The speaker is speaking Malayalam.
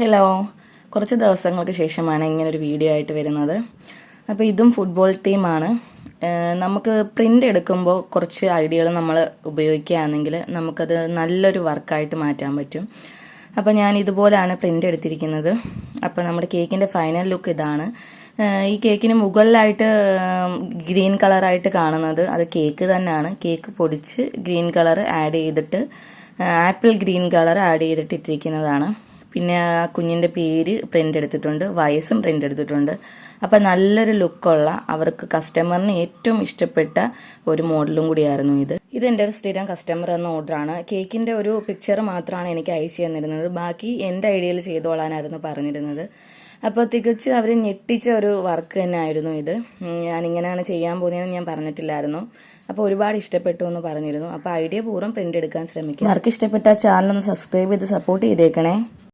ഹലോ കുറച്ച് ദിവസങ്ങൾക്ക് ശേഷമാണ് ഇങ്ങനെ ഒരു വീഡിയോ ആയിട്ട് വരുന്നത്. അപ്പോൾ ഇതും ഫുട്ബോൾ ഏഹ് നമുക്ക് പ്രിന്റ് എടുക്കുമ്പോൾ കുറച്ച് ഐഡിയകൾ നമ്മൾ ഉപയോഗിക്കുകയാണെങ്കിൽ നമുക്കത് നല്ലൊരു വർക്കായിട്ട് മാറ്റാൻ പറ്റും. അപ്പോൾ ഞാൻ ഇതുപോലാണ് പ്രിന്റ് എടുത്തിരിക്കുന്നത്. അപ്പോൾ നമ്മുടെ കേക്കിന്റെ ഫൈനൽ ലുക്ക് ഇതാണ്. ഈ കേക്കിന് മുകളിലായിട്ട് ഗ്രീൻ കളറായിട്ട് കാണുന്നത് അത് കേക്ക് തന്നെയാണ്. കേക്ക് പൊടിച്ച് ഗ്രീൻ കളർ ആഡ് ചെയ്തിട്ട് ആപ്പിൾ ഗ്രീൻ കളർ ആഡ് ചെയ്തിട്ട് ഇട്ടിരിക്കുന്നതാണ് പിന്നെ ആ കുഞ്ഞിന്റെ പേര് പ്രിന്റ് എടുത്തിട്ടുണ്ട് വയസ്സും പ്രിന്റ് എടുത്തിട്ടുണ്ട്. അപ്പം നല്ലൊരു ലുക്കുള്ള അവർക്ക് കസ്റ്റമറിന് ഏറ്റവും ഇഷ്ടപ്പെട്ട ഒരു മോഡലും കൂടിയായിരുന്നു ഇത്. ഇത് എന്റെ ഒരു സ്ഥിരം കസ്റ്റമർ എന്ന ഓർഡറാണ് കേക്കിന്റെ ഒരു പിക്ചർ മാത്രമാണ് എനിക്ക് അയച്ചു തന്നിരുന്നത്. ബാക്കി എന്റെ ഐഡിയയിൽ ചെയ്തോളാനായിരുന്നു പറഞ്ഞിരുന്നത്. അപ്പോൾ തികച്ച് അവർ ഞെട്ടിച്ച ഒരു വർക്ക് തന്നെ ആയിരുന്നു ഇത് ഞാനിങ്ങനെയാണ് ചെയ്യാൻ പോകുന്നതെന്ന് ഞാൻ പറഞ്ഞിട്ടില്ലായിരുന്നു. അപ്പോൾ ഒരുപാട് ഇഷ്ടപ്പെട്ടു എന്ന് പറഞ്ഞിരുന്നു. അപ്പോൾ ഐഡിയ പൂർവം പ്രിന്റ് എടുക്കാൻ ശ്രമിക്കും. വർക്ക് ഇഷ്ടപ്പെട്ട ചാനൽ ഒന്ന് സബ്സ്ക്രൈബ് ചെയ്ത് സപ്പോർട്ട് ചെയ്തേക്കണേ.